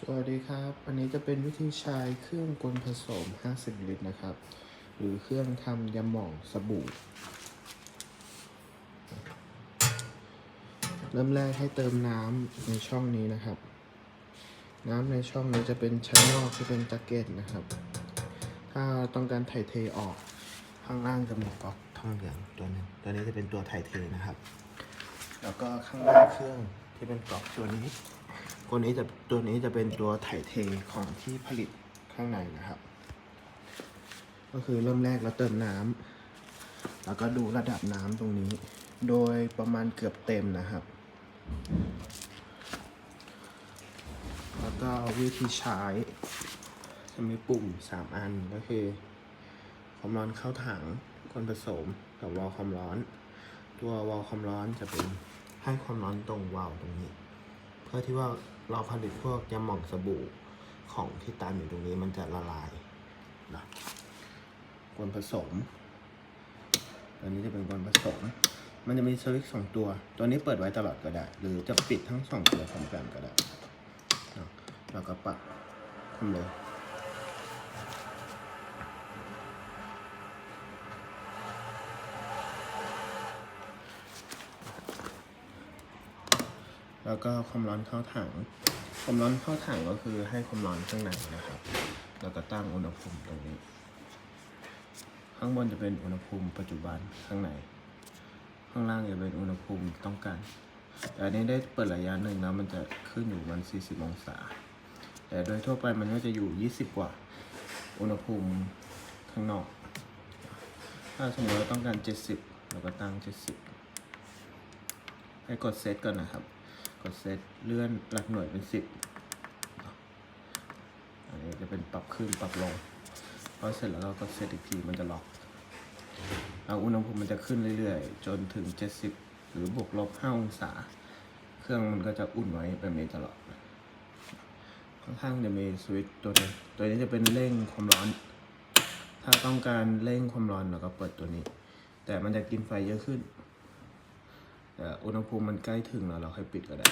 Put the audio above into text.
สวัสดีครับอันนี้จะเป็นวิธีใช้เครื่องกลผสม 50 ลิตรนะครับ หรือเครื่องทำยาหม่องสบู่ เริ่มแรกให้เติมน้ำในช่องนี้นะครับ น้ำในช่องนี้จะเป็นชั้นนอกที่เป็นตะเก็ดนะครับ ถ้าต้องการถ่ายเทออกข้างล่างจะมีก๊อกทองเหลืองตัวนึงตัวนี้จะเป็นตัวถ่ายเทนะครับ แล้วก็ข้างหน้าเครื่องที่เป็นก๊อกตัวนี้ ตัวนี้จะตัวนี้จะเป็นตัวถ่ายเทของที่ผลิตข้างในนะครับ ก็คือเริ่มแรกเราเติมน้ำแล้วก็ดูระดับน้ำตรงนี้ โดยประมาณเกือบเต็มนะครับ แล้วก็วิธีใช้จะมีปุ่ม 3 อันก็คือความร้อนเข้าถังคนผสมกับวาล์วความร้อน ตัววาล์วความร้อนจะเป็นให้ความร้อนตรงวาล์วตรงนี้ เพื่อที่ว่า เราผลิตพวกยาหม่องสบู่ของที่ตามอยู่ตรงนี้มันจะละลายนะกวนผสม ตัวนี้จะเป็นกวนผสม มันจะมีสวิตช์สองตัว ตัวนี้เปิดไว้ตลอดก็ได้ หรือจะปิดทั้งสองตัวพร้อมกันก็ได้นะแล้วก็ปักทำเลย แล้วก็ความร้อนเข้าถัง ความร้อนเข้าถังก็คือให้ความร้อนข้างในนะครับ แล้วก็ตั้งอุณหภูมิตรงนี้ ข้างบนจะเป็นอุณหภูมิปัจจุบันข้างใน ข้างล่างจะเป็นอุณหภูมิต้องการ แต่อันนี้ได้เปิดระยะหนึ่งแล้วมันจะขึ้นอยู่มัน 40 องศา แต่โดยทั่วไปมันก็จะอยู่ 20 กว่า อุณหภูมิข้างนอก ถ้าสมมติเราต้องการ 70 เราก็ตั้ง 70 ให้กดเซตก่อนนะครับ ดเซตเลื่อนหลักหน่วยเป็น10อันนี้จะเป็นปรับขึ้นปรับลงพอเสร็จแล้วก็กดเซตอีกทีมันจะล็อกเอาอุณหภูมิมันจะขึ้นเรื่อยๆ จนถึง 70 หรือบวกลบ5องศา เครื่องมันก็จะอุ่นไว้แบบนี้ตลอดค่อนข้างจะมีสวิตช์ตัวนี้ตัวนี้จะเป็นเร่งความร้อน ถ้าต้องการเร่งความร้อนเราก็เปิดตัวนี้ แต่มันจะกินไฟเยอะขึ้น อุณหภูมิมันใกล้ถึงแล้วเราค่อยปิดก็ได้